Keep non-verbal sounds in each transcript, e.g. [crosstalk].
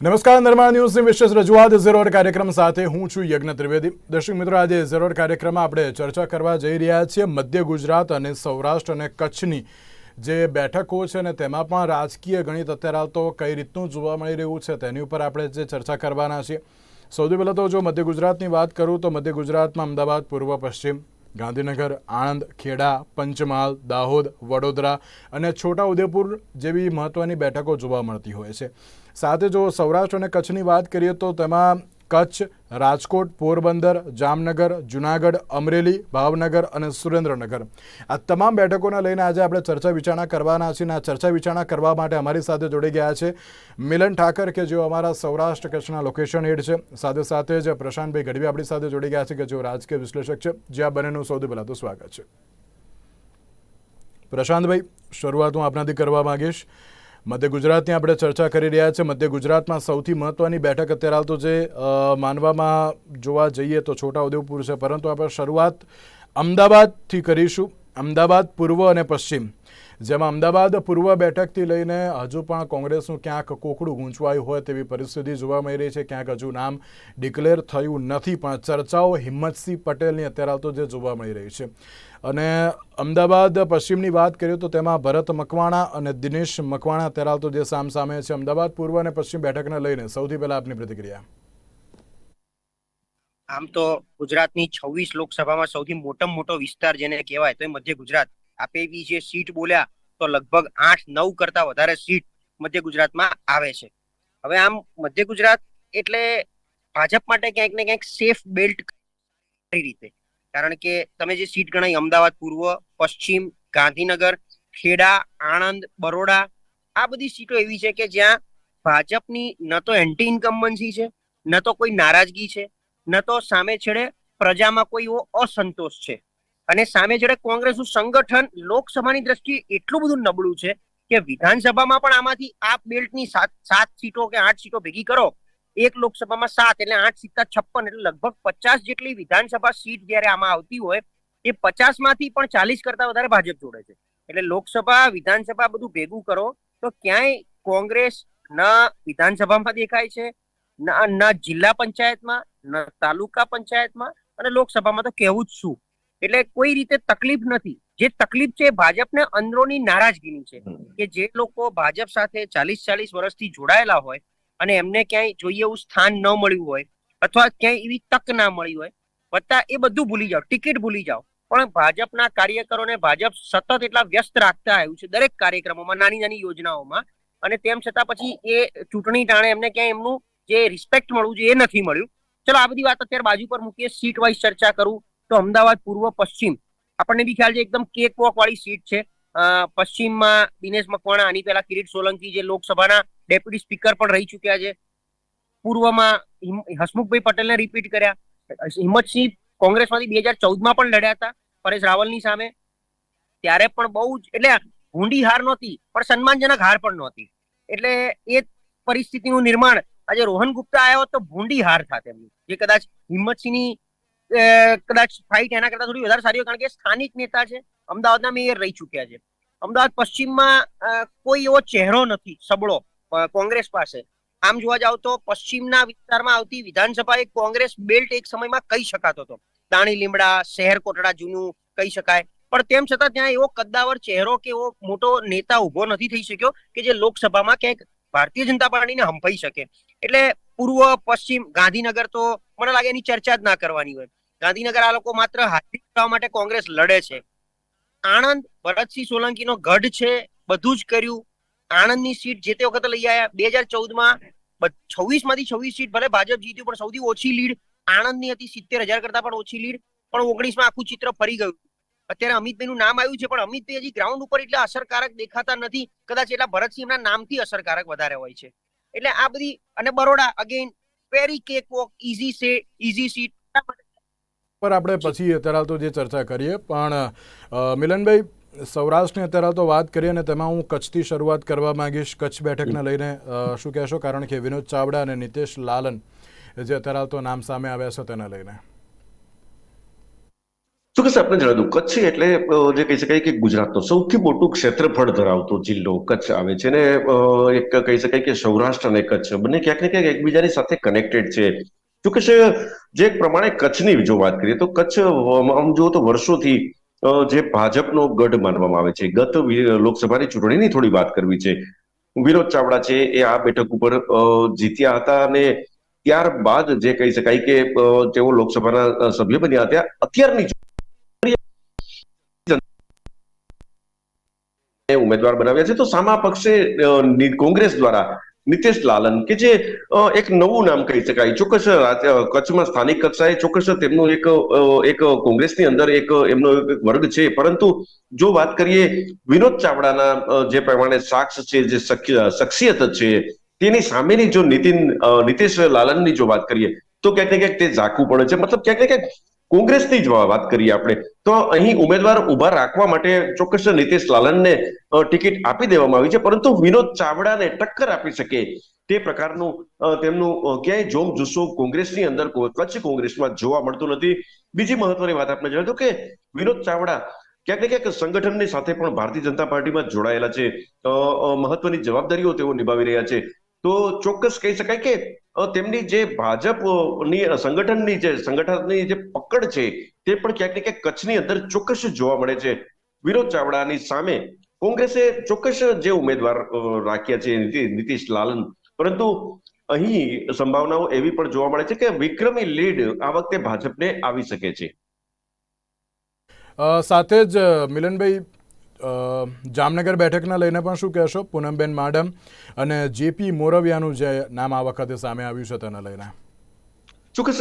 નમસ્કાર નર્મદા ન્યૂઝની વિશેષ રજૂઆત ઝેરોડ કાર્યક્રમ સાથે હું છું યજ્ઞ ત્રિવેદી. દર્શક મિત્રો, આજે ઝેરોડ કાર્યક્રમમાં આપણે ચર્ચા કરવા જઈ રહ્યા છીએ મધ્ય ગુજરાત અને સૌરાષ્ટ્ર અને કચ્છની જે બેઠકો છે ને તેમાં પણ રાજકીય ગણિત અત્યારે તો કઈ રીતનું જોવા મળી રહ્યું છે તેની ઉપર આપણે જે ચર્ચા કરવાના છીએ. સૌથી પહેલાં તો જો મધ્ય ગુજરાતની વાત કરું તો મધ્ય ગુજરાતમાં અમદાવાદ, પૂર્વ પશ્ચિમ, ગાંધીનગર, આણંદ, ખેડા, પંચમહાલ, દાહોદ, વડોદરા અને છોટાઉદેપુર જેવી મહત્ત્વની બેઠકો જોવા મળતી હોય છે. સાથે જો સૌરાષ્ટ્ર અને કચ્છની વાત કરીએ તો તેમાં કચ્છ, રાજકોટ, પોરબંદર, જામનગર, જુનાગઢ, અમરેલી, ભાવનગર અને સુરેન્દ્રનગર. આ તમામ બેઠકોને લઈને આજે આપણે ચર્ચા વિચારણા કરવાના છીએ અને આ ચર્ચા વિચારણા કરવા માટે અમારી સાથે જોડી ગયા છે મિલન ઠાકર, કે જેઓ અમારા સૌરાષ્ટ્ર કચ્છના લોકેશન હેડ છે. સાથે સાથે જ પ્રશાંતભાઈ ગઢવી આપણી સાથે જોડી ગયા છે, કે જેઓ રાજકીય વિશ્લેષક છે. જે આ બંનેનું સૌથી પહેલાં તો સ્વાગત છે. પ્રશાંતભાઈ, શરૂઆત હું આપનાથી કરવા માંગીશ. મધ્ય ગુજરાતની આપણે ચર્ચા કરી રહ્યા છીએ મધ્ય ગુજરાતમાં સૌથી મહત્ત્વની બેઠક અત્યારે હાલ તો જે માનવામાં જોવા જઈએ તો છોટાઉદેપુર છે. પરંતુ આપણે શરૂઆત અમદાવાદથી કરીશું. અમદાવાદ પૂર્વ અને પશ્ચિમ. જેમાં અમદાવાદ પૂર્વ બેઠકથી લઈને હજુ પણ કોંગ્રેસનું ક્યાંક કોકડું ગૂંચવાયું હોય તેવી પરિસ્થિતિ જોવા મળી રહી છે. ક્યાંક હજુ નામ ડિક્લેર થયું નથી, પણ ચર્ચાઓ હિંમતસિંહ પટેલની અત્યારે તો જે જોવા મળી રહી છે. અને અમદાવાદ પશ્ચિમની વાત કરીએ તો તેમાં ભરત મકવાણા અને દિનેશ મકવાણા અત્યારે તો જે સામ સામે છે. અમદાવાદ પૂર્વ અને પશ્ચિમ બેઠકને લઈને સૌથી પહેલા આપની પ્રતિક્રિયા. આમ તો ગુજરાતની છવ્વીસ લોકસભામાં સૌથી મોટામાં મોટો વિસ્તાર જેને કહેવાય તો એ મધ્ય ગુજરાત. આપે બી જે સીટ બોલ્યા, તો લગભગ આઠ નવ કરતા વધારે સીટ મધ્ય ગુજરાતમાં આવે છે. હવે આમ મધ્ય ગુજરાત એટલે ભાજપ માટે ક્યાંક ને ક્યાંક સેફ બેલ્ટ કઈ રીતે. કારણ કે તમે જે સીટ ગણાઈ, અમદાવાદ, પૂર્વ, પશ્ચિમ, ગાંધીનગર, ખેડા, આણંદ, બરોડા, આ બધી સીટો એવી છે કે જ્યાં ભાજપની ન તો એન્ટી ઇન્કમ્બન્સી છે, ન તો કોઈ નારાજગી છે, ન તો સામે છેડે પ્રજામાં કોઈ એવો અસંતોષ છે. અને સામે જ્યારે કોંગ્રેસનું સંગઠન લોકસભાની દ્રષ્ટિએ એટલું બધું નબળું છે કે વિધાનસભામાં પણ આમાંથી આ બેલ્ટની સાત સાત સીટો કે આઠ સીટો ભેગી કરો, એક લોકસભામાં સાત એટલે આઠ સિત્તા છપ્પન એટલે લગભગ પચાસ જેટલી વિધાનસભા સીટ જ્યારે આમાં આવતી હોય, એ પચાસમાંથી પણ ચાલીસ કરતા વધારે ભાજપ જોડે છે. એટલે લોકસભા, વિધાનસભા બધું ભેગું કરો, તો ક્યાંય કોંગ્રેસ ન વિધાનસભામાં દેખાય છે, ન ન જિલ્લા પંચાયતમાં, ન તાલુકા પંચાયતમાં અને લોકસભામાં તો કહેવું જ શું? એટલે કોઈ રીતે તકલીફ નથી. જે તકલીફ છે એ ભાજપને અંદરોની નારાજગીની છે. કે જે લોકો ભાજપ સાથે ચાલીસ ચાલીસ વર્ષથી જોડાયેલા હોય અને એમને ક્યાંય જોઈએ એવું સ્થાન ન મળ્યું હોય અથવા ક્યાંય એવી તક ના મળી હોય વત્તા એ બધું ભૂલી જાઓ ટિકિટ ભૂલી જાઓ. પણ ભાજપના કાર્યકરોને ભાજપ સતત એટલા વ્યસ્ત રાખતા આવ્યું છે દરેક કાર્યક્રમોમાં નાની નાની યોજનાઓમાં. અને તેમ છતાં પછી એ ચૂંટણી ટાણે એમને ક્યાંય એમનું જે રિસ્પેક્ટ મળવું જોઈએ એ નથી મળ્યું. ચલો આ બધી વાત અત્યારે બાજુ પર મૂકીએ. સીટ વાઇઝ ચર્ચા કરું. તો અમદાવાદ પૂર્વ પશ્ચિમ. આપણને બી ખ્યાલ છે એકદમ કેક વોક વાળી સીટ છે. પશ્ચિમમાં દિનેશ મકવાણા, આની પહેલા કિરીટ સોલંકી જે લોકસભાના ડેપ્યુટી સ્પીકર પણ રહી ચુક્યા છે. પૂર્વમાં હસમુખભાઈ પટેલને રિપીટ કર્યા. હિંમતસિંહ કોંગ્રેસમાંથી બે હજાર ચૌદમાં પણ લડ્યા હતા, પરેશ રાવલની સામે. ત્યારે પણ બહુ જ, એટલે ભૂંડી હાર નહોતી, પણ સન્માનજનક હાર પણ નહોતી. એટલે એ પરિસ્થિતિનું નિર્માણ આજે રોહન ગુપ્તા આવ્યો તો ભૂંડી હાર થાત એમની. જે કદાચ હિંમતસિંહની કદાચ ફાઇટ એના કરતા થોડી વધારે સારી હોય કારણ કે સ્થાનિક નેતા છે. અમદાવાદના મેયર રહી ચુક્યા છે. અમદાવાદ પશ્ચિમમાં કોઈ એવો ચહેરો નથી, સબળો કોંગ્રેસ પાસે. આમ જોવા જાવ તો પશ્ચિમના વિસ્તારમાં આવતી વિધાનસભા એક કોંગ્રેસ બેલ્ટ એક સમયમાં કહી શકાતો હતો. દાણી લીમડા, શહેર કોટડા જૂનું કહી શકાય. પણ તેમ છતાં ત્યાં એવો કદ્દાવર ચહેરો કે એવો મોટો નેતા ઊભો નથી થઈ શક્યો કે જે લોકસભામાં ક્યાંક ભારતીય જનતા પાર્ટીને હંફાઈ શકે. એટલે પૂર્વ પશ્ચિમ ગાંધીનગર તો મને લાગે એની ચર્ચા જ ના કરવાની હોય. ગાંધીનગર આ લોકો માત્ર હાજરી કરવા માટે કોંગ્રેસ લડે છે. આણંદ ભરતસિંહ સોલંકીનો ગઢ છે, બધું જ કર્યું. આણંદની સીટ જે તે વખતે લઈ આવ્યા બે હજાર ચૌદમાં છવ્વીસમાંથી છવ્વીસ સીટ ભલે ભાજપ જીત્યું, પણ સૌથી ઓછી લીડ આણંદની હતી, સિત્તેર હજાર કરતા પણ ઓછી લીડ, પણ ઓગણીસમાં આખું ચિત્ર ફરી ગયું. અત્યારે અમિતભાઈનું નામ આવ્યું છે, પણ અમિતભાઈ હજી ગ્રાઉન્ડ ઉપર એટલા અસરકારક દેખાતા નથી, કદાચ એટલા ભરતસિંહના નામથી અસરકારક વધારે હોય છે. એટલે આ બધી, અને Baroda again very cakewalk easy સે ઇઝી સીટ પર આપણે પછી અત્યારે તો જે ચર્ચા કરીએ, પણ મિલનભાઈ, સૌરાષ્ટ્રની અત્યારે તો વાત કરીએ અને તેમાં હું કચ્છથી શરૂઆત કરવા માંગીશ. કચ્છ બેઠકને લઈને શું કહેશો? કારણ કે વિનોદ ચાવડા અને નીતેશ લાલન જે અત્યારે તો નામ સામે આવ્યા છે તેને લઈને. ચોક્કસ આપણે જણાવ્યું કચ્છ એટલે જે કહી શકાય કે ગુજરાતનો સૌથી મોટું ક્ષેત્રફળ ધરાવતો જિલ્લો કચ્છ આવે છે અને એક કહી શકાય કે સૌરાષ્ટ્ર અને કચ્છ બંને ક્યાંક ને ક્યાંક એકબીજાની સાથે કનેક્ટેડ છે. ચોક્કસ જે પ્રમાણે કચ્છની જો વાત કરીએ તો કચ્છ આમ જુઓ તો વર્ષોથી જે ભાજપનો ગઢ માનવામાં આવે છે. ગત લોકસભાની ચૂંટણીની થોડી વાત કરવી છે. વિનોદ ચાવડા છે, એ આ બેઠક ઉપર જીત્યા હતા અને ત્યારબાદ જે કહી શકાય કે તેઓ લોકસભાના સભ્ય બન્યા હતા. અત્યારની ઉમેદવાર બનાવ્યા છે. તો સામા પક્ષે કોંગ્રેસ દ્વારા નીતિશ લાલન, કે જે એક નવું નામ કહી શકાય. ચોક્કસ કચ્છમાં સ્થાનિક કક્ષાએ ચોક્કસ તેમનું એક એક કોંગ્રેસની અંદર એક એમનો એક વર્ગ છે. પરંતુ જો વાત કરીએ વિનોદ ચાવડાના જે પ્રમાણે સાક્ષ છે, જે શખ્સિયત છે, તેની સામેની જો નીતિન નીતિશ લાલનની જો વાત કરીએ, તો ક્યાંક ને ક્યાંક તે ઝાંખું પડે છે. મતલબ ક્યાંક ને ક્યાંક કોંગ્રેસની જ વાત કરીએ આપણે. તો અહીં ઉમેદવાર ઊભા રાખવા માટે ચોક્કસ નીતિશ લાલનને ટિકિટ આપી દેવામાં આવી છે, પરંતુ વિનોદ ચાવડાને ટક્કર આપી શકે તે પ્રકારનું તેમનું ક્યાંય જોમ જુસ્સો કોંગ્રેસની અંદર કચ્છ કોંગ્રેસમાં જોવા મળતું નથી. બીજી મહત્વની વાત આપણે જણાવ્યું કે વિનોદ ચાવડા ક્યાંક ને ક્યાંક સંગઠનની સાથે પણ ભારતીય જનતા પાર્ટીમાં જોડાયેલા છે. મહત્વની જવાબદારીઓ તેઓ નિભાવી રહ્યા છે. તો ચોક્કસ કહી શકાય કે તેમની જે ભાજપની સંગઠનની જે સંગઠનની જે પકડ છે, તે પણ ક્યાંક ને ક્યાંક કચ્છની અંદર ચોક્કસ જોવા મળે છે. વિનોદ ચાવડાની સામે કોંગ્રેસે ચોક્કસ જે ઉમેદવાર રાખ્યા છે નીતિશ લાલન. પરંતુ અહીં સંભાવનાઓ એવી પણ જોવા મળે છે કે વિક્રમી લીડ આ વખતે ભાજપને આવી શકે છે. સાથે જ મિલનભાઈ જામનગર બેઠકના લઈને પણ શું કહેશો? પૂનમબેન માડમ અને જેપી મોરવિયાનું જે નામ આ વખતે સામે આવ્યું છે તેને લઈને. ચોક્કસ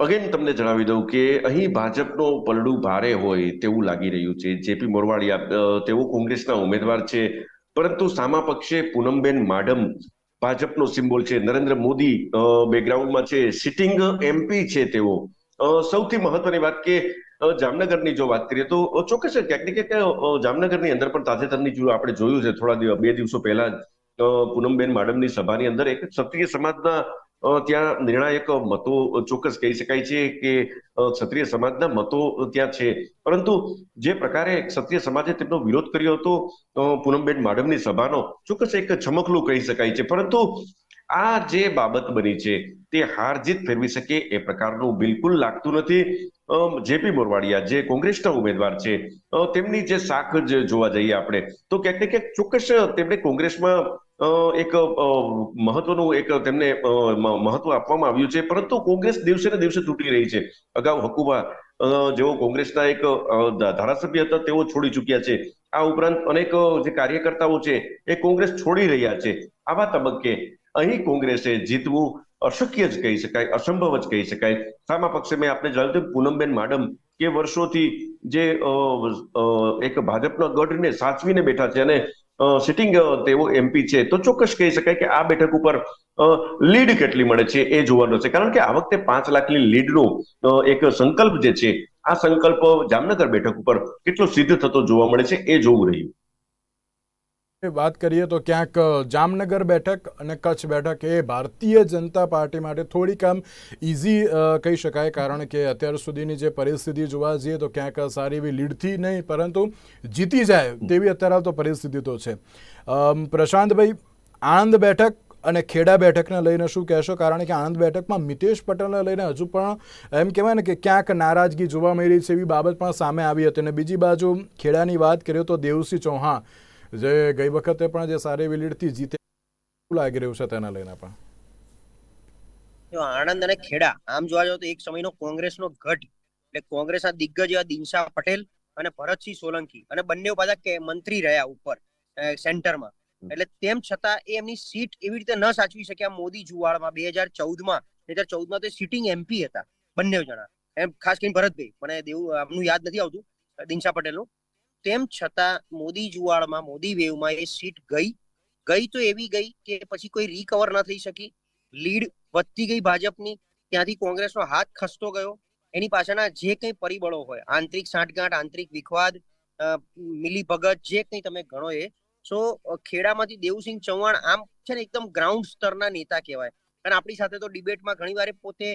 અગેન તમને જણાવી દઉં કે અહીં ભાજપનો પલડું ભારે હોય તેવું લાગી રહ્યું છે. જેપી મોરવાડિયા તેઓ કોંગ્રેસના ઉમેદવાર છે. પરંતુ સામા પક્ષે પૂનમબેન માડમ ભાજપનો સિમ્બોલ છે. નરેન્દ્ર મોદી બેકગ્રાઉન્ડમાં છે. સિટિંગ એમપી છે તેઓ. સૌથી મહત્વની વાત કે જામનગરની જો વાત કરીએ તો ચોક્કસ ક્યાંક ને ક્યાંક જામનગરની અંદર પણ તાજેતરની જો આપણે જોયું છે, થોડા દિવસ બે દિવસો પહેલા પૂનમબેન માડમની સભાની અંદર એક ક્ષત્રિય સમાજના ત્યાં નિર્ણાયક મતો ચોક્કસ કહી શકાય છે કે ક્ષત્રિય સમાજના મતો ત્યાં છે. પરંતુ જે પ્રકારે ક્ષત્રિય સમાજે તેમનો વિરોધ કર્યો હતો પૂનમબેન માડમની સભાનો, ચોક્કસ એક ચમકલું કહી શકાય છે. પરંતુ આ જે બાબત બની છે, તે હાર જીત ફેરવી શકે એ પ્રકારનું બિલકુલ લાગતું નથી. જેપી મોરવાડિયા, જે કોંગ્રેસના ઉમેદવાર છે તેમની જે શાખ જોવા જઈએ આપણે, તો ક્યાંક ને ક્યાંક ચોક્કસ તેમણે કોંગ્રેસમાં એક મહત્વનું એક તેમને મહત્વ આપવામાં આવ્યું છે, પરંતુ કોંગ્રેસ દિવસે ને દિવસે તૂટી રહી છે. અગાઉ હકુબા જેઓ કોંગ્રેસના એક ધારાસભ્ય હતા, તેઓ છોડી ચૂક્યા છે. આ ઉપરાંત અનેક જે કાર્યકર્તાઓ છે, એ કોંગ્રેસ છોડી રહ્યા છે. આવા તબક્કે અહીં કોંગ્રેસે જીતવું અશક્ય જ કહી શકાય, અસંભવ જ કહી શકાય. સામા પક્ષે મેં આપને જણાવ્યું પૂનમબેન માડમ કે વર્ષોથી જે એક ભાજપના ગઢને સાચવીને બેઠા છે અને સિટિંગ તેઓ એમપી છે, તો ચોક્કસ કહી શકાય કે આ બેઠક ઉપર લીડ કેટલી મળે છે એ જોવાનું છે. કારણ કે આ વખતે પાંચ લાખની લીડનો એક સંકલ્પ જે છે, આ સંકલ્પ જામનગર બેઠક ઉપર કેટલો સિદ્ધ થતો જોવા મળે છે એ જોવું રહ્યું. વાત કરીએ તો ક્યાંક જામનગર બેઠક અને કચ્છ બેઠક એ ભારતીય જનતા પાર્ટી માટે થોડીક આમ ઇઝી કહી શકાય. કારણ કે અત્યાર સુધીની જે પરિસ્થિતિ જોવા જઈએ તો ક્યાંક સારી એવી લીડથી નહીં, પરંતુ જીતી જાય તેવી અત્યારે તો પરિસ્થિતિ તો છે. પ્રશાંતભાઈ, આણંદ બેઠક અને ખેડા બેઠકને લઈને શું કહેશો? કારણ કે આણંદ બેઠકમાં મિતેશ પટેલને લઈને હજુ પણ એમ કહેવાય ને કે ક્યાંક નારાજગી જોવા મળી છે એવી બાબત પણ સામે આવી હતી. અને બીજી બાજુ ખેડાની વાત કરીએ તો દેવસિંહ ચૌહાણ જે ગઈ વખતે પણ જે સારી એવી લીડથી જીતે લાગી રહ્યું છે તેના લઈને પણ? જો આણંદ અને ખેડા આમ જોવા જાવ તો એક સમયનો કોંગ્રેસનો ગઢ એટલે કોંગ્રેસના દિગ્ગજ એવા દિનશા પટેલ અને ભરતસિંહ સોલંકી અને બંને પાછા કે મંત્રી રહ્યા ઉપર સેન્ટરમાં. એટલે તેમ છતાં એ એમની સીટ એવી રીતે ન સાચવી શક્યા મોદી જુવાળમાં. બે હજાર ચૌદમાં બે હજાર ચૌદમાં તો સિટિંગ એમપી હતા બંને જણા. એમ ખાસ કરીને ભરતભાઈ મને દેવું આમનું યાદ નથી આવતું દિનશા પટેલનું. તેમ છતાં મોદી જુવાળમાં, મોદી વેવમાં એ સીટ ગઈ. ગઈ તો એવી ગઈ કે પછી કોઈ રિકવર ન થઈ શકી. લીડ વધતી ગઈ ભાજપની, ત્યાંથી કોંગ્રેસનો હાથ ખસતો ગયો. એની પાછળના જે કંઈ પરિબળો હોય, આંતરિક સાંઠગાંઠ, આંતરિક વિખવાદ મિલી મિલીભગત જે કંઈ તમે ગણો એ. સો ખેડામાંથી દેવસિંહ ચૌહાણ આમ છે ને એકદમ ગ્રાઉન્ડ સ્તરના નેતા કહેવાય. અને આપણી સાથે તો ડિબેટમાં ઘણી વાર પોતે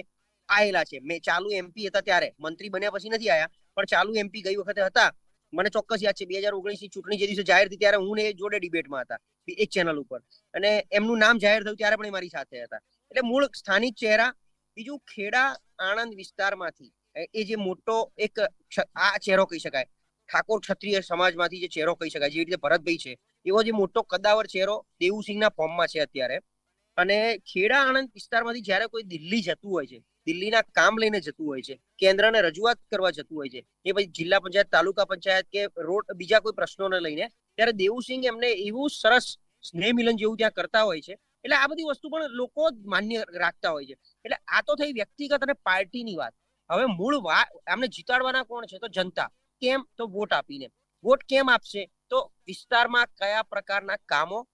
આયેલા છે. મેં ચાલુ એમપી હતા ત્યારે. મંત્રી બન્યા પછી નથી આયા, પણ ચાલુ એમપી ગઈ વખતે હતા. મને ચોક્કસ યાદ છે, બે હજાર ઓગણીસની ચૂંટણી જે દિવસે જાહેર થઈ ત્યારે હું એ જોડે ડિબેટમાં હતા એક ચેનલ ઉપર. અને એમનું નામ જાહેર થયું ત્યારે પણ એ મારી સાથે હતા. એટલે મૂળ સ્થાનિક ચહેરા, બીજું ખેડા આણંદ વિસ્તારમાંથી, એ જે મોટો એક આ ચહેરો કહી શકાય. ઠાકોર ક્ષત્રિય સમાજમાંથી જે ચહેરો કહી શકાય જેવી રીતે ભરતભાઈ છે, એવો જે મોટો કદાવર ચહેરો દેવુસિંહના ફોર્મમાં છે અત્યારે. અને ખેડા આણંદ વિસ્તારમાંથી જ્યારે કોઈ દિલ્હી જતું હોય છે દિલ્હીના કામ લઈને જતું હોય છે, કેન્દ્રને રજૂઆત કરવા જતું હોય છે, કે ભાઈ જિલ્લા પંચાયત, તાલુકા પંચાયત કે રોડ, બીજા કોઈ પ્રશ્નોને લઈને, ત્યારે દેવુસિંહ એમને એવું સરસ સ્નેહ મિલન જેવું ત્યાં કરતા હોય છે. એટલે આ બધી વસ્તુ પણ લોકો માન્ય રાખતા હોય છે. એટલે આ તો થઈ વ્યક્તિગત અને પાર્ટીની વાત. હવે મૂળ વાત આમને જીતાડવાના કોણ છે? તો જનતા. કેમ? તો વોટ આપીને. વોટ કેમ આપશે? તો વિસ્તારમાં કયા પ્રકારના કામો?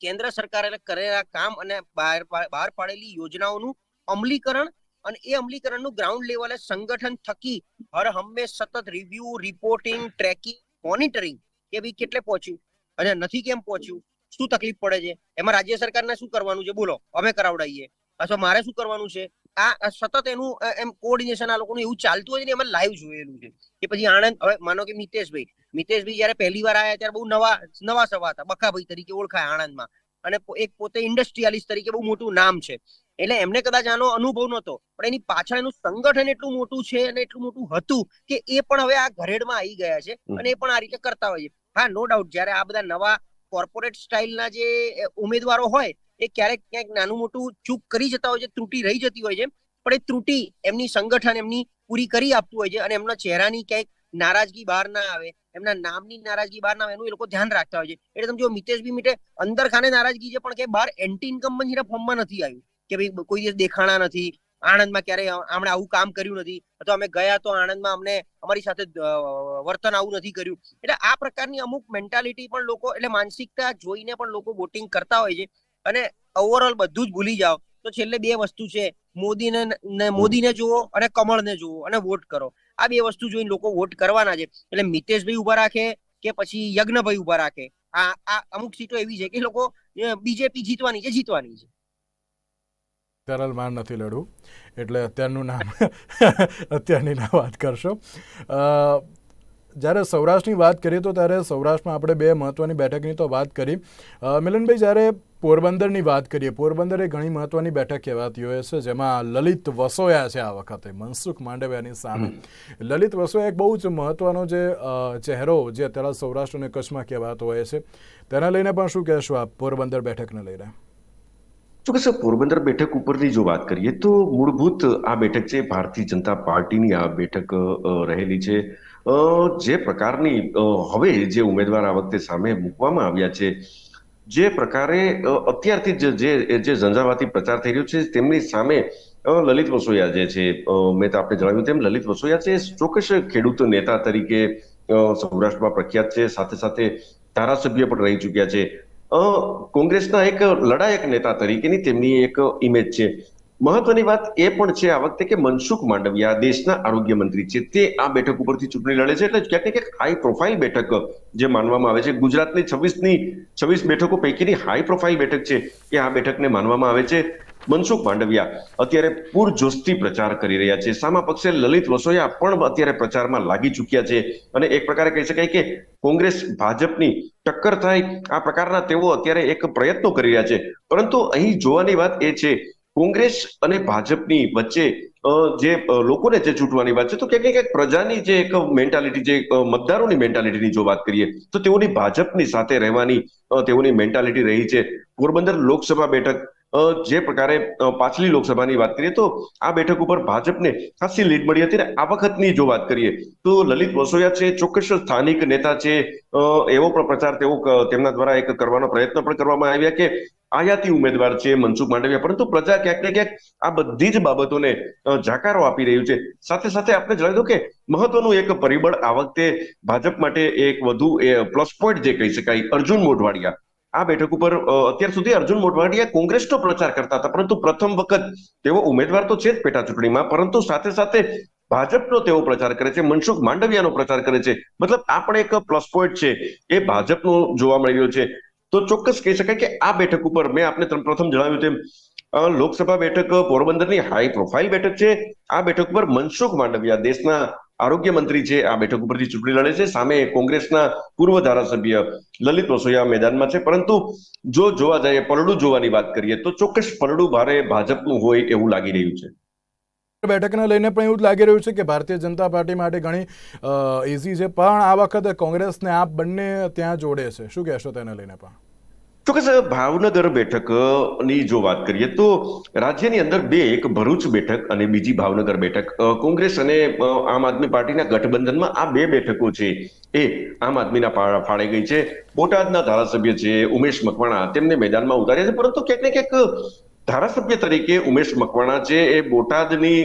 કેન્દ્ર સરકારે કરેલા કામ અને બહાર બહાર પાડેલી યોજનાઓનું અમલીકરણ અને એ અમલીકરણનું ગ્રાઉન્ડ લેવલે સંગઠન થકી હર હંમેશ સતત રિવ્યુ રિપોર્ટિંગ ટ્રેકિંગ મોનિટરિંગ કે ભાઈ કેટલે પહોંચ્યું અને નથી કેમ પહોંચ્યું? શું તકલીફ પડે છે? એમાં રાજ્ય સરકારને શું કરવાનું છે? બોલો, અમે કરાવડાવીએ અથવા મારે શું કરવાનું છે? આ સતત એનું એમ કોર્ડિનેશન આ લોકોનું એવું ચાલતું હોય ને એમાં લાઈવ જોયેલું છે. કે પછી આણંદ, હવે માનો કે મિતેશભાઈ મિતેશભાઈ જયારે પહેલી વાર આવ્યા ત્યારે બહુ નવા નવા સવા હતા બકાભાઈ તરીકે ઓળખાય આણંદમાં. અને એક પોતે ઇન્ડસ્ટ્રીયાલિસ્ટ તરીકે બહુ મોટું નામ છે. એટલે એમને કદાચ આનો અનુભવ નહોતો પણ એની પાછળ એનું સંગઠન એટલું મોટું છે અને એટલું મોટું હતું કે એ પણ હવે આ ઘરેડમાં આવી ગયા છે અને એ પણ આ રીતે કરતા હોય છે. હા નો ડાઉટ જ્યારે આ બધા નવા કોર્પોરેટ સ્ટાઇલના જે ઉમેદવારો હોય એ ક્યારેક ક્યાંક નાનું મોટું ચૂક કરી જતા હોય છે ત્રુટી રહી જતી હોય છે પણ એ ત્રુટી એમની સંગઠન એમની પૂરી કરી આપતું હોય છે અને એમના ચહેરાની ક્યાંક નારાજગી બહાર ના આવે એમના નામની નારાજગી બહાર ના આવે એનું એ લોકો ધ્યાન રાખતા હોય છે. એટલે તમે જો બી મીટે અંદર ખાને નારાજગી છે પણ કે બહાર એન્ટી ઇન્કમ્બન્સીના ફોર્મમાં નથી આવ્યું. કે ભાઈ કોઈ દિવસ દેખાણા નથી આણંદમાં ક્યારેય આમણે આવું કામ કર્યું નથી અથવા અમે ગયા તો આણંદમાં અમને અમારી સાથે વર્તન આવું નથી કર્યું. એટલે આ પ્રકારની અમુક મેન્ટાલિટી પણ લોકો એટલે માનસિકતા જોઈને પણ લોકો વોટિંગ કરતા હોય છે. અને ઓવરઓલ બધું જ ભૂલી જાઓ. તો છેલ્લે બે વસ્તુ છે. મોદીને મોદીને જુઓ અને કમળને જુઓ અને વોટ કરો. આ બે વસ્તુ જોઈને લોકો વોટ કરવાના છે. એટલે મિતેશભાઈ ઊભા રાખે કે પછી યજ્ઞભાઈ ઊભા રાખે? આ આ અમુક સીટો એવી છે કે લોકો બીજેપી જીતવાની છે જીતવાની છે. તરલ માર નથી લડવું. એટલે અત્યારનું નામ, [laughs] અત્યારની ના વાત કરશો. જ્યારે સૌરાષ્ટ્રની વાત કરીએ તો ત્યારે સૌરાષ્ટ્રમાં આપણે બે મહત્ત્વની બેઠકની તો વાત કરી. મિલનભાઈ, જ્યારે પોરબંદરની વાત કરીએ પોરબંદર એ ઘણી મહત્વની બેઠક કહેવાતી હોય છે જેમાં લલિત વસોયા છે આ વખતે મનસુખ માંડવિયાની સામે. લલિત વસોયા એક બહુ જ મહત્ત્વનો જે ચહેરો જે અત્યારે સૌરાષ્ટ્ર અને કચ્છમાં કહેવાતો હોય છે. તેના લઈને પણ શું કહેશો આપ પોરબંદર બેઠકને લઈને? ચોક્કસ પોરબંદર બેઠક ઉપરની જો વાત કરીએ તો મૂળભૂત આ બેઠક છે ભારતીય જનતા પાર્ટીની આ બેઠક રહેલી છે. જે પ્રકારની હવે જે ઉમેદવાર આ વખતે સામે મૂકવામાં આવ્યા છે જે પ્રકારે અત્યારથી જ જે ઝંઝાવાતી પ્રચાર થઈ રહ્યો છે, તેમની સામે લલિત વસોયા જે છે મેં તો આપણે જણાવ્યું તેમ, લલિત વસોયા છે, ચોક્કસ ખેડૂત નેતા તરીકે સૌરાષ્ટ્રમાં પ્રખ્યાત છે, સાથે સાથે ધારાસભ્ય પણ રહી ચૂક્યા છે. કોંગ્રેસના એક લડાયક નેતા તરીકેની તેમની એક ઇમેજ છે. મહત્વની વાત એ પણ છે આ વખતે કે મનસુખ માંડવિયા દેશના આરોગ્ય મંત્રી છે. તે આ બેઠક ઉપરથી ચૂંટણી લડે છે એટલે ક્યાંક ક્યાંક હાઈ પ્રોફાઇલ બેઠક જે માનવામાં આવે છે. ગુજરાતની છવ્વીસની, છવ્વીસ બેઠકો પૈકીની હાઈ પ્રોફાઇલ બેઠક છે કે આ બેઠકને માનવામાં આવે છે. મનસુખ માંડવિયા અત્યારે પૂરજોશથી પ્રચાર કરી રહ્યા છે. સામા પક્ષે લલિત વસોયા પણ અત્યારે પ્રચારમાં લાગી ચૂક્યા છે અને એક પ્રકારે કહી શકાય કે કોંગ્રેસ ભાજપની ટક્કર થાય આ પ્રકારના તેઓ અત્યારે એક પ્રયત્નો કરી રહ્યા છે. પરંતુ અહીં જોવાની વાત એ છે કોંગ્રેસ અને ભાજપની વચ્ચે જે લોકોને જે ચૂંટવાની વાત છે, તો ક્યાંક ક્યાંક પ્રજાની જે એક મેન્ટાલિટી જે મતદારોની મેન્ટાલિટીની જો વાત કરીએ, તો તેઓની ભાજપની સાથે રહેવાની તેઓની મેન્ટાલિટી રહી છે. પોરબંદર લોકસભા બેઠક જે પ્રકારે પાછલી લોકસભાની વાત કરીએ તો આ બેઠક ઉપર ભાજપને ખાસી લીડ મળી હતી ને આ વખતની જો વાત કરીએ તો લલિત વસોયા છે, ચોક્કસ સ્થાનિક નેતા છે એવો પણ પ્રચાર તેઓ તેમના દ્વારા એક કરવાનો પ્રયત્ન પણ કરવામાં આવ્યા કે આયાતી ઉમેદવાર છે મનસુખ માંડવિયા. પરંતુ પ્રજા ક્યાંક ને ક્યાંક આ બધી જ બાબતોને જાકારો આપી રહ્યું છે. સાથે સાથે આપણે જણાવી દઉં કે મહત્વનું એક પરિબળ આ વખતે ભાજપ માટે એક વધુ પ્લસ પોઈન્ટ જે કહી શકાય, અર્જુન મોઢવાડિયા. આ બેઠક ઉપર અત્યાર સુધી અર્જુન મોઢવાડિયા કોંગ્રેસનો પ્રચાર કરતા હતા, પરંતુ પ્રથમ વખત તેઓ ઉમેદવાર તો છે જ પેટા ચૂંટણીમાં, પરંતુ સાથે સાથે ભાજપનો તેઓ પ્રચાર કરે છે, મનસુખ માંડવિયાનો પ્રચાર કરે છે. મતલબ આ પણ એક પ્લસ પોઈન્ટ છે એ ભાજપનો જોવા મળી રહ્યો છે. તો ચોક્કસ કહી શકાય કે આ બેઠક ઉપર મેં આપને પ્રથમ જણાવ્યું તેમ લોકસભા બેઠક, પોરબંદરની હાઈ પ્રોફાઇલ બેઠક છે. આ બેઠક ઉપર મનસુખ માંડવિયા દેશના આરોગ્ય મંત્રી છે આ બેઠક ઉપરથી ચૂંટણી લડે છે, સામે કોંગ્રેસના પૂર્વ ધારાસભ્ય લલિત વસોયા મેદાનમાં છે. પરંતુ જો જોવા જઈએ, પલડું જોવાની વાત કરીએ, તો ચોક્કસ પલડું ભારે ભાજપનું હોય એવું લાગી રહ્યું છે. બેઠકને લઈને પણ એવું જ લાગી રહ્યું છે કે ભારતીય જનતા પાર્ટી માટે ઘણી ઇઝી છે. પણ આ વખતે કોંગ્રેસને આપ બંને ત્યાં જોડે છે. શું કહેશો તેને લઈને પણ? ચોક્કસ ભાવનગર બેઠકની જો વાત કરીએ તો રાજ્યની અંદર બે, એક ભરૂચ બેઠક અને બીજી ભાવનગર બેઠક. કોંગ્રેસ અને આમ આદમી પાર્ટીના ગઠબંધનમાં આ બે બેઠકો છે એ આમ આદમીના ફાળે ગઈ છે. બોટાદના ધારાસભ્ય છે ઉમેશ મકવાણા, તેમને મેદાનમાં ઉતાર્યા છે. પરંતુ ક્યાંક ને ક્યાંક ધારાસભ્ય તરીકે ઉમેશ મકવાણા છે એ બોટાદની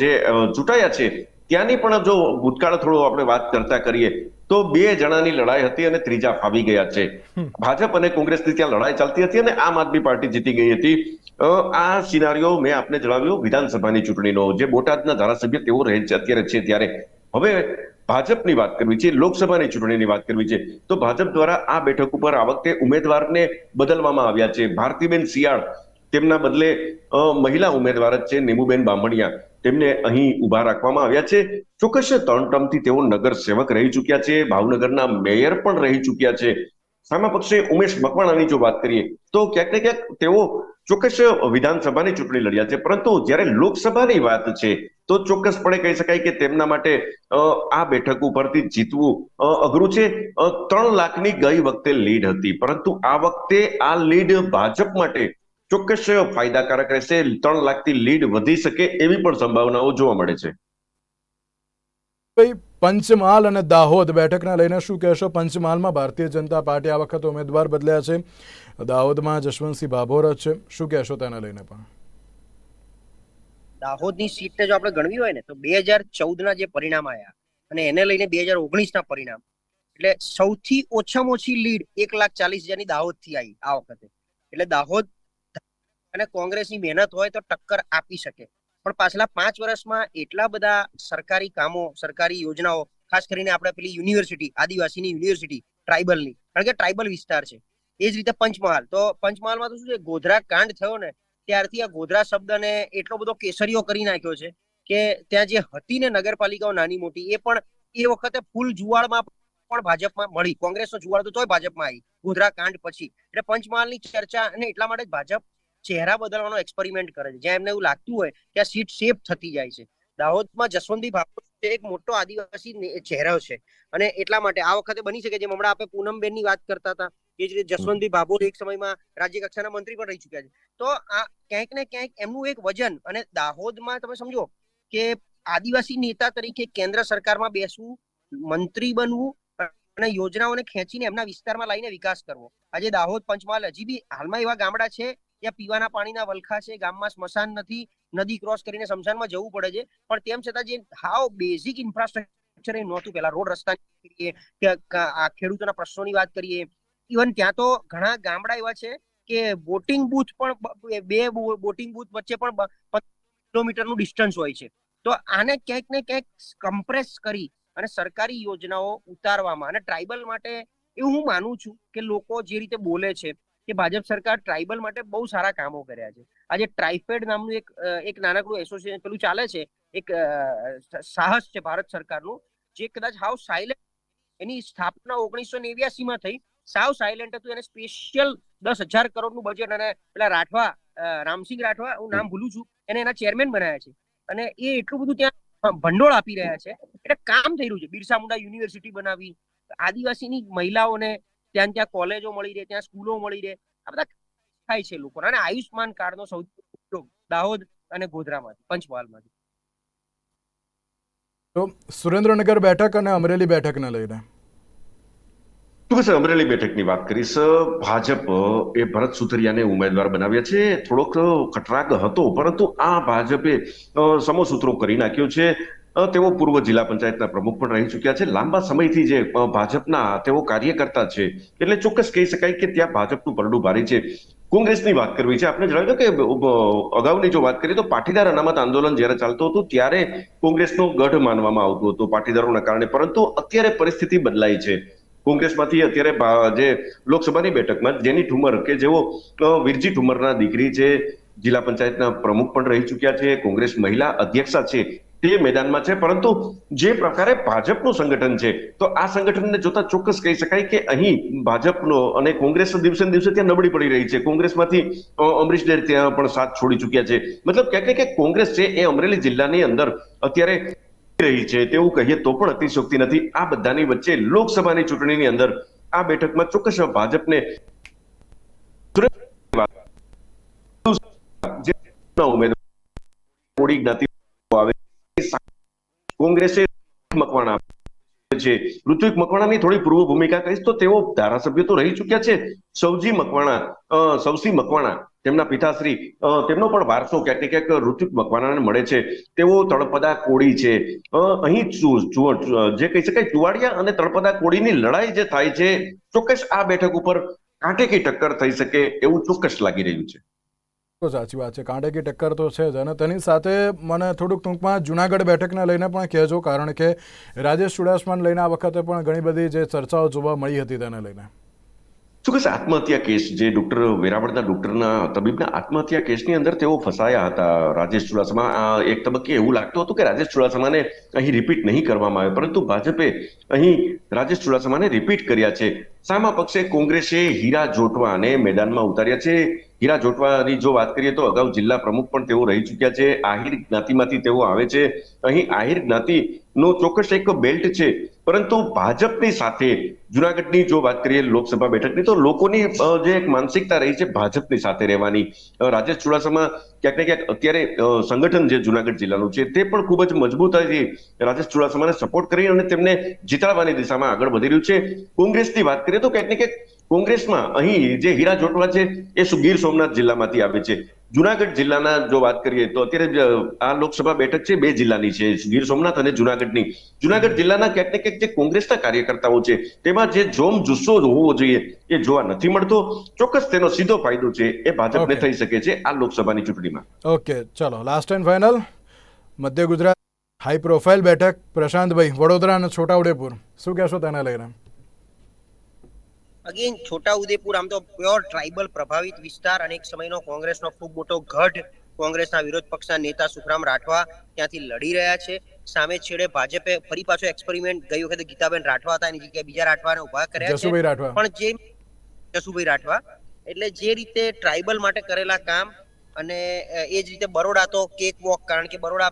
જે ચૂંટાયા છે, ત્યાંની પણ જો ભૂતકાળ થોડો આપણે વાત કરતા કરીએ તો બે જણાની લડાઈ હતી અને ત્રીજા ફાવી ગયા છે. ભાજપ અને કોંગ્રેસની ત્યાં લડાઈ ચાલતી હતી અને આમ આદમી પાર્ટી જીતી ગઈ હતી. આ સિનારીઓ મેં આપને જણાવ્યું વિધાનસભાની ચૂંટણીનો. જે બોટાદના ધારાસભ્ય તેઓ રહે છે અત્યારે છે ત્યારે. હવે ભાજપની વાત કરવી છે લોકસભાની ચૂંટણીની વાત કરવી છે તો ભાજપ દ્વારા આ બેઠક ઉપર આ વખતે ઉમેદવારને બદલવામાં આવ્યા છે. ભારતીબેન શિયાળ તેમના બદલે મહિલા ઉમેદવાર જ છે નીમુબેન બામણિયા. તેમને અહીં ઊભા રાખવામાં આવ્યા છે. ચોક્કસ ત્રણ ટર્મથી તેઓ નગર સેવક રહી ચૂક્યા છે. ભાવનગરના મેયર પણ રહી ચૂક્યા છે. સામા પક્ષે ઉમેશ મકવાણાની જો વાત કરીએ, તો ક્યાંક ને ક્યાંક તેઓ ચોક્કસ વિધાનસભાની ચૂંટણી લડ્યા છે. પરંતુ જ્યારે લોકસભાની વાત છે, તો ચોક્કસપણે કહી શકાય કે તેમના માટે આ બેઠક ઉપરથી જીતવું અઘરું છે. ત્રણ લાખની ગઈ વખતે લીડ હતી. પરંતુ આ વખતે આ લીડ ભાજપ માટે ચોક્કસ ફાયદાકારક રહેશે ત્રણ લાખથી લીડ વધી શકે એવી પણ સંભાવનાઓ જોવા મળે છે. પંચમહાલ અને દાહોદ બેઠકના લઈને શું કહેશો? પંચમહાલમાં ભારતીય જનતા પાર્ટી આ વખત ઉમેદવાર બદલ્યા છે. દાહોદમાં જશવંતસિંહ ભાભોર છે. શું કહેશો તેને લઈને પણ? દાહોદની સીટને જો આપણે ગણવી હોય ને તો બે હજાર ચૌદના જે પરિણામ આવ્યા અને એને લઈને બે હજાર ઓગણીસના પરિણામ. એટલે સૌથી ઓછામાં ઓછી લીડ એક લાખ ચાલીસ હજારની દાહોદથી આવી આ વખતે. એટલે દાહોદ અને કોંગ્રેસની મહેનત હોય તો ટક્કર આપી શકે. પણ પાછલા પાંચ વર્ષમાં એટલા બધા સરકારી કામો, સરકારી યોજનાઓ, ખાસ કરીને આપણે પેલી યુનિવર્સિટી, આદિવાસીની યુનિવર્સિટી, ટ્રાઇબલની, કારણ કે ટ્રાઇબલ વિસ્તાર છે. એ જ રીતે પંચમહાલ. તો પંચમહાલમાં તો શું છે, ગોધરા કાંડ થયો ને, ત્યારથી આ ગોધરા શબ્દને એટલો બધો કેસરીઓ કરી નાખ્યો છે કે ત્યાં જે હતી ને નગરપાલિકાઓ નાની મોટી, એ પણ એ વખતે ફૂલ જુવાળમાં પણ ભાજપમાં મળી. કોંગ્રેસનો જુવાળ તો તોય ભાજપમાં આવી. ગોધરા કાંડ પછી. એટલે પંચમહાલની ચર્ચા અને એટલા માટે જ ભાજપ ચહેરા બદલવાનો એક્સપેરિમેન્ટ કરે છે. જ્યાં એમને એવું લાગતું હોય કે આ સીટ સેફ થતી જાય છે. દાહોદમાં જસવંતભાઈ ભાભોર છે એક મોટો આદિવાસી ચહેરો છે. અને એટલા માટે આ વખતે બની શકે જેમ હમણાં આપણે પૂનમબેનની વાત કરતા હતા એ જ રીતે જસવંતભાઈ ભાભોર એક સમયમાં રાજ્ય કક્ષાના મંત્રી પણ રહી ચુક્યા છે. તો આ ક્યાંક ને ક્યાંક એમનું એક વજન અને દાહોદમાં તમે સમજો કે આદિવાસી નેતા તરીકે કેન્દ્ર સરકારમાં બેસવું, મંત્રી બનવું અને યોજનાઓને ખેંચીને એમના વિસ્તારમાં લાવીને વિકાસ કરવો. આજે દાહોદ પંચમહાલ હજી બી હાલમાં એવા ગામડા છે ત્યાં પીવાના પાણીના વલખા છે, ગામમાં સ્મશાન નથી, નદી ક્રોસ કરીને સ્મશાનમાં જવું પડે છે. પણ તેમ છતાં જે હાવ બેઝિક ઇન્ફ્રાસ્ટ્રક્ચર એ નહોતું. પેલા રોડ રસ્તાની કરીએ, કે આ ખેડૂતોના પ્રશ્નોની વાત કરીએ. ઇવન ત્યાં તો ઘણા ગામડા એવા છે કે બોટિંગ બૂથ પણ બ- બોટિંગ બૂથ વચ્ચે પણ કિલોમીટરનું ડિસ્ટન્સ હોય છે. તો આને ક્યાંક ને ક્યાંક કમ્પ્રેસ કરી અને સરકારી યોજનાઓ ઉતારવામાં અને ટ્રાઇબલ માટે એવું હું માનું છું કે લોકો જે રીતે બોલે છે કે ભાજપ સરકાર ટ્રાઇબલ માટે બહુ સારા કામો કર્યા છે. આજે ટ્રાઇફેડ નામનું એક એક નાનકડું એસોસિએશન પેલું ચાલે છે. એક સાહસ છે ભારત સરકારનું. જે કદાચ હાઉ સાયલેન્ટ એની સ્થાપના ઓગણીસો નેવ્યાસી માં થઈ. સાવ સાયલેન્ટ હતું. એને સ્પેશિયલ દસ હજાર કરોડનું બજેટ અને પેલા રાઠવા રામસિંહ રાઠવા, હું નામ ભૂલું છું, એને એના ચેરમેન બનાવ્યા છે. અને એ એટલું બધું ત્યાં ભંડોળ આપી રહ્યા છે. એટલે કામ થઈ રહ્યું છે. બિરસા મુંડા યુનિવર્સિટી બનાવી. આદિવાસીની મહિલાઓને ત્યાં ત્યાં કોલેજો મળી રહે ત્યાં સ્કૂલો મળી રહે. આ બધા થાય છે લોકો. અને આયુષ્માન કાર્ડનો સૌથી ઉપયોગ દાહોદ અને ગોધરામાંથી પંચમહાલમાંથી. તો સુરેન્દ્રનગર બેઠક અને અમરેલી બેઠકને લઈને. ચોક્કસ અમરેલી બેઠકની વાત કરીશ. ભાજપ એ ભરત સુતરિયાને ઉમેદવાર બનાવ્યા છે. થોડોક ખટરાગ હતો પરંતુ આ ભાજપે સમસૂત્રો કરી નાખ્યો છે. તેઓ પૂર્વ જિલ્લા પંચાયતના પ્રમુખ પણ રહી ચૂક્યા છે. લાંબા સમયથી જે ભાજપના તેઓ કાર્યકર્તા છે, એટલે ચોક્કસ કહી શકાય કે ત્યાં ભાજપનું પરડું ભારે છે. કોંગ્રેસની વાત કરવી છે. આપણે જણાવ્યું કે અગાઉની જો વાત કરીએ તો પાટીદાર અનામત આંદોલન જ્યારે ચાલતું હતું, ત્યારે કોંગ્રેસનો ગઢ માનવામાં આવતું હતું પાટીદારોના કારણે. પરંતુ અત્યારે પરિસ્થિતિ બદલાઈ છે. કોંગ્રેસમાંથી અત્યારે જે લોકસભાની બેઠકમાં જેની ઠુમર કે જેઓ વિરજી ઠુમરના દીકરી છે, જિલ્લા પંચાયતના પ્રમુખ પણ રહી ચૂક્યા છે. કોંગ્રેસ મહિલા અધ્યક્ષા છે. તે મેદાનમાં છે. પરંતુ જે પ્રકારે ભાજપનું સંગઠન છે, તો આ સંગઠનને જોતા ચોક્કસ કહી શકાય કે અહીં ભાજપનો અને કોંગ્રેસ દિવસે દિવસે ત્યાં નબળી પડી રહી છે. કોંગ્રેસમાંથી અમરીશ ડેર ત્યાં પણ સાથ છોડી ચૂક્યા છે. મતલબ ક્યાંક કે કોંગ્રેસ છે એ અમરેલી જિલ્લાની અંદર અત્યારે રહી છે. તેવું કહીએ તો પણ અતિશોક્તિ નથી. આ બધાની વચ્ચે લોકસભાની ચૂંટણીની અંદર આ બેઠકમાં ચોક્કસ ભાજપને ઉમેદવાર આવે કોંગ્રેસે મકવાણા છે. ઋત્વિક મકવાણાની થોડી પૂર્વ ભૂમિકા કહીશ તો તેઓ ધારાસભ્ય તો રહી ચૂક્યા છે. સૌજી મકવાણા સૌસી મકવાણા, તેમના પિતાશ્રી તેમનો પણ વારસો ક્યાંક ક્યાંક ઋત્વિક મકવાણાને મળે છે. તેઓ તળપદા કોળી છે. અહીં જે કહી શકાય ચુવાડિયા અને તળપદા કોળીની લડાઈ જે થાય છે, ચોક્કસ આ બેઠક ઉપર કાંટેકી ટક્કર થઈ શકે એવું ચોક્કસ લાગી રહ્યું છે. સાચી વાત છે. કાંટે કી ટક્કર તો છે જ. અને તેની સાથે મને થોડુંક ટૂંકમાં જુનાગઢ બેઠકને લઈને પણ કહેજો, કારણ કે રાજેશ ચુડાસમાને લઈને આ વખતે પણ ઘણી બધી જે ચર્ચાઓ જોવા મળી હતી તેને લઈને. ચોક્કસ આત્મહત્યા કેસ? જે ડોક્ટર વેરાવળના ડોક્ટરના તબીબના આત્મહત્યા કેસની અંદર તેઓ ફસાયા હતા રાજેશ ચુડાસમા. એક તબક્કે એવું લાગતું હતું કે રાજેશ ચુડાસમાને અહીં રિપીટ નહીં કરવામાં આવે, પરંતુ ભાજપે અહીં રાજેશ ચુડાસમાને રિપીટ કર્યા છે. સામા પક્ષે કોંગ્રેસે હીરા જોટવાને મેદાનમાં ઉતાર્યા છે. હીરા જોટવાની જો વાત કરીએ તો અગાઉ જિલ્લા પ્રમુખ પણ તેઓ રહી ચૂક્યા છે. આહિર જ્ઞાતિમાંથી તેઓ આવે છે. અહીં આહિર જ્ઞાતિનો ચોક્કસ એક બેલ્ટ છે. પરંતુ ભાજપની સાથે જુનાગઢની જો વાત કરીએ લોકસભા બેઠકની, તો લોકોની જે એક માનસિકતા રહી છે ભાજપની સાથે રહેવાની. રાજેશ ચુડાસમા ક્યાંક ને ક્યાંક અત્યારે સંગઠન જે જુનાગઢ જિલ્લાનું છે, તે પણ ખૂબ જ મજબૂતાઈથી રાજેશ ચુડાસમાને સપોર્ટ કરી અને તેમને જીતાડવાની દિશામાં આગળ વધી રહ્યું છે. કોંગ્રેસની વાત કરીએ તો ક્યાંક ને ક્યાંક કોંગ્રેસમાં અહીં જે હીરા જોટવા છે, એ ગીર સોમનાથ જિલ્લામાંથી આવે છે. જુનાગઢ જિલ્લાના જો વાત કરીએ તો અત્યારે આ લોકસભા બેઠક છે બે જિલ્લાની છે ગીર સોમનાથ અને જુનાગઢની. જુનાગઢ જિલ્લાના ક્યાંક ને ક્યાંક જે કોંગ્રેસના કાર્યકર્તાઓ છે તેમાં જે જોમ જુસ્સો હોવો જોઈએ એ જોવા નથી મળતો. ચોક્કસ તેનો સીધો ફાયદો છે એ ભાજપને. થઈ શકે છે આ લોકસભાની ચૂંટણીમાં. ઓકે ચલો લાસ્ટ એન્ડ ફાઇનલ મધ્ય ગુજરાત હાઈ પ્રોફાઇલ બેઠક પ્રશાંતભાઈ વડોદરા અને છોટાઉદેપુર. શું કહેશો તેને લઈને? અગેન છોટાઉદેપુર આમ તો પ્યોર ટ્રાઇબલ પ્રભાવિત વિસ્તાર અને એક સમયનો કોંગ્રેસનો ખૂબ મોટો ગઢ કોંગ્રેસના વિરોધ પક્ષના નેતા સુખરામ રાઠવા ત્યાંથી લડી રહ્યા છે. સામે છેડે ભાજપે ફરી પાછો એક્સપેરિમેન્ટ ગઈ વખતે ગીતાબેન રાઠવા હતા એની જગ્યાએ બીજા રાઠવાને ઊભા કર્યા છે. પણ જે જસુભાઈ રાઠવા એટલે જે રીતે ટ્રાઇબલ માટે કરેલા કામ અને એ જ રીતે બરોડા તો કેક વોક કારણ કે બરોડા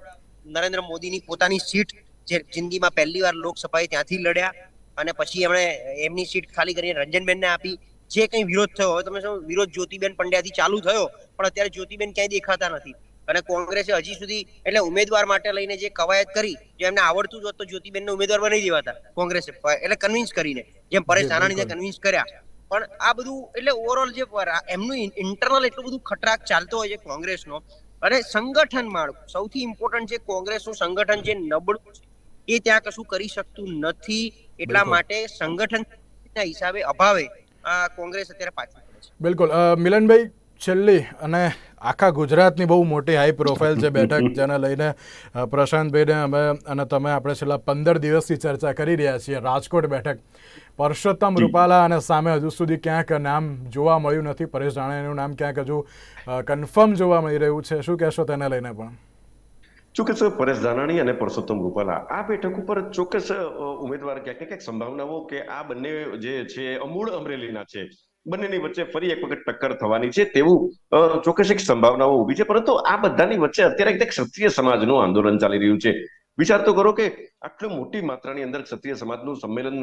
નરેન્દ્ર મોદીની પોતાની સીટ જે જિંદગીમાં પહેલી વાર લોકસભાએ ત્યાંથી લડ્યા. અને પછી એમણે એમની સીટ ખાલી કરીને રંજનબેનને આપી. જે કંઈ વિરોધ થયો હવે તમે શું વિરોધ જ્યોતિબેન પંડ્યાથી ચાલુ થયો પણ અત્યારે જ્યોતિબેન ક્યાંય દેખાતા નથી. અને કોંગ્રેસે હજી સુધી એટલે ઉમેદવાર માટે લઈને જે કવાયત કરી જે એમને આવડતું જ હોત તો જ્યોતિબેનને ઉમેદવાર બનાવી દેવાતા કોંગ્રેસે એટલે કન્વિન્સ કરીને. જેમ પરેશ બિલકુલ. કન્વિન્સ કર્યા. પણ આ બધું એટલે ઓવરઓલ જે એમનું ઇન્ટરનલ એટલું બધું ખટરાક ચાલતો હોય છે કોંગ્રેસનો. અને સંગઠન માળખું સૌથી ઇમ્પોર્ટન્ટ છે કોંગ્રેસનું સંગઠન જે નબળું છે એ ત્યાં કશું કરી શકતું નથી. એટલા માટે સંગઠનના હિસાબે અભાવે આ કોંગ્રેસ અત્યારે પાછી પડે છે. બિલકુલ. મિલનભાઈ છેલ્લી અને આખા ગુજરાતની બહુ મોટી હાઈ પ્રોફાઇલ છે બેઠક [laughs] જેને લઈને પ્રશાંતભાઈને અમે અને તમે આપણે છેલ્લા પંદર દિવસથી ચર્ચા કરી રહ્યા છીએ. રાજકોટ બેઠક. પરસોત્તમ રૂપાલા અને સામે હજુ સુધી ક્યાંક નામ જોવા મળ્યું નથી. પરેશ રાણાનું નામ ક્યાંક હજુ કન્ફર્મ જોવા મળી રહ્યું છે. શું કહેશો તેને લઈને પણ? ચોક્કસ, પરેશ ધાનાણી અને પરસોત્તમ રૂપાલા. આ બેઠક ઉપર ચોક્કસ ઉમેદવાર ક્યાંક ને ક્યાંક સંભાવનાઓ કે આ બંને જે છે અમૂળ અમરેલીના છે, બંનેની વચ્ચે ફરી એક વખત ટક્કર થવાની છે તેવું ચોક્કસ એક સંભાવનાઓ ઊભી છે. પરંતુ આ બધાની વચ્ચે અત્યારે એક ક્ષત્રિય સમાજનું આંદોલન ચાલી રહ્યું છે. વિચાર તો કરો કે આટલી મોટી માત્રાની અંદર ક્ષત્રિય સમાજનું સંમેલન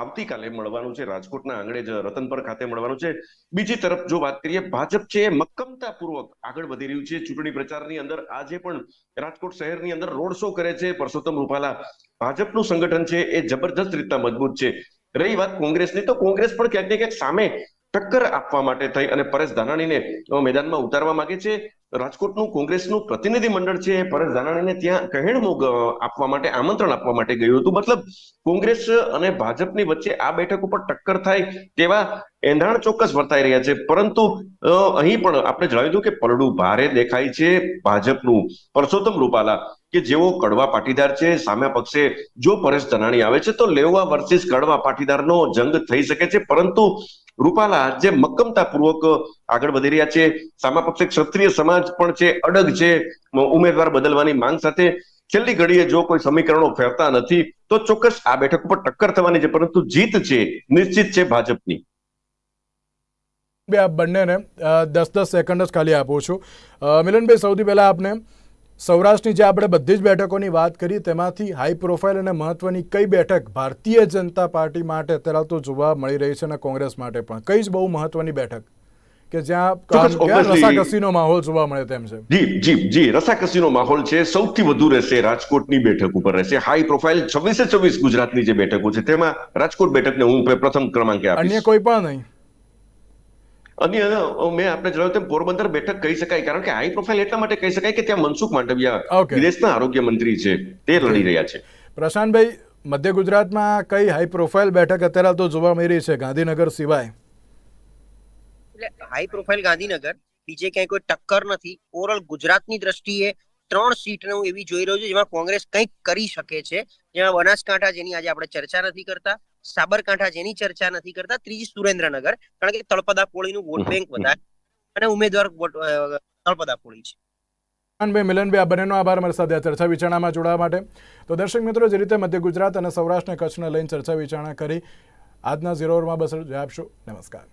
આવતીકાલે મળવાનું છે, રાજકોટના આંગણે જ રતનપર ખાતે મળવાનું છે. બીજી તરફ જો વાત કરીએ, ભાજપ છે એ મક્કમતાપૂર્વક આગળ વધી રહ્યું છે. ચૂંટણી પ્રચારની અંદર આજે પણ રાજકોટ શહેરની અંદર રોડ શો કરે છે પરસોત્તમ રૂપાલા. ભાજપનું સંગઠન છે એ જબરજસ્ત રીતના મજબૂત છે. રહી વાત કોંગ્રેસની, તો કોંગ્રેસ પણ ક્યાંક ને ક્યાંક સામે ટક્કર આપવા માટે થઈ અને પરેશ ધાનાણીને મેદાનમાં ઉતારવા માંગે છે. રાજકોટનું કોંગ્રેસનું પ્રતિનિધિ મંડળ છે. પરેશ ધાનાણીને ત્યાં કહેણ આપવા માટે, આમંત્રણ આપવા માટે ગયું હતું. મતલબ કોંગ્રેસ અને ભાજપની વચ્ચે આ બેઠક ઉપર ટક્કર થાય તેવા એંધાણ ચોક્કસ વર્તાઈ રહ્યા છે. પરંતુ અહીં પણ આપણે જણાવી દઉં કે પરડું ભારે દેખાય છે ભાજપનું. પરસોત્તમ રૂપાલા કે જેઓ કડવા પાટીદાર છે, સામે પક્ષે જો પરેશ ધનાણી આવે છે, તો લેવા વર્સિસ કડવા પાટીદારનો જંગ થઈ શકે છે. પરંતુ રૂપાલા જે મક્કમતાપૂર્વક આગળ વધી રહ્યા છે, સામા પક્ષે ક્ષત્રિય સમાજ પણ છે, અડગ છે ઉમેદવાર બદલવાની માંગ સાથે છેલ્લી ઘડીએ જો કોઈ સમીકરણો ફેરતા નથી, તો ચોક્કસ આ બેઠક ઉપર ટક્કર થવાની છે, પરંતુ જીત છે, નિશ્ચિત છે ભાજપની. બે આપ બંનેને દસ દસ સેકન્ડ જ ખાલી આપું છું. મિલનભાઈ, સૌથી પહેલા આપને સૌરાષ્ટ્રની જે આપણે બધી જ બેઠકોની વાત કરી તેમાંથી હાઈ પ્રોફાઇલ અને મહત્વની કઈ બેઠક ભારતીય જનતા પાર્ટી માટે અત્યારે તો જોવા મળી રહી છે અને કોંગ્રેસ માટે પણ? કઈ જ બહુ મહત્વની બેઠક કે જ્યાં રસાકસીનો માહોલ જોવા મળે તેમ છે? જી જી જી રસાકસીનો માહોલ છે. સૌથી વધુ રહેશે રાજકોટની બેઠક ઉપર રહેશે. હાઈ પ્રોફાઇલ છવ્વીસે છવ્વીસ ગુજરાતની જે બેઠકો છે તેમાં રાજકોટ બેઠકને હું પ્રથમ ક્રમાંકે અન્ય કોઈ પણ નહીં? અન્ય અ, મેં આપણે જણાવ્યું તેમ પોરબંદર બેઠક કહી શકાય. કારણ કે હાઈ પ્રોફાઇલ એટલા માટે કહી શકાય કે ત્યાં મનસુખ માંડવિયા. વિદેશના આરોગ્ય મંત્રી છે. તે લડી રહ્યા છે. પ્રશાંતભાઈ મધ્ય ગુજરાતમાં કઈ હાઈ પ્રોફાઇલ બેઠક અત્યારે તો જોવા મળી રહી છે? ગાંધીનગર સિવાય. એટલે હાઈ પ્રોફાઇલ ગાંધીનગર બીજે ક્યાંય કોઈ ટક્કર નથી. ઓવરઓલ ગુજરાતની દ્રષ્ટિએ ત્રણ સીટને હું એવી જોઈ રહ્યો છું જેમાં કોંગ્રેસ કંઈક કરી શકે છે. જેમાં બનાસકાંઠા જેની આજે આપણે ચર્ચા નથી કરતા. સાબરકાંઠા જેની ચર્ચા નથી કરતા ત્રીજી સુરેન્દ્રનગર કારણ કે તળપદા કોળીનું વોટ બેંક વધારે અને ઉમેદવાર તળપદા કોળી છે. મિલનભાઈ મિલનભાઈ આ બંનેનો આભાર અમારી સાથે ચર્ચા વિચારણામાં જોડાવા માટે. તો દર્શક મિત્રો જે રીતે મધ્ય ગુજરાત અને સૌરાષ્ટ્ર અને કચ્છને લઈને ચર્ચા વિચારણા કરી આજના ઝીરો ઓવરમાં બસ આપશો. નમસ્કાર.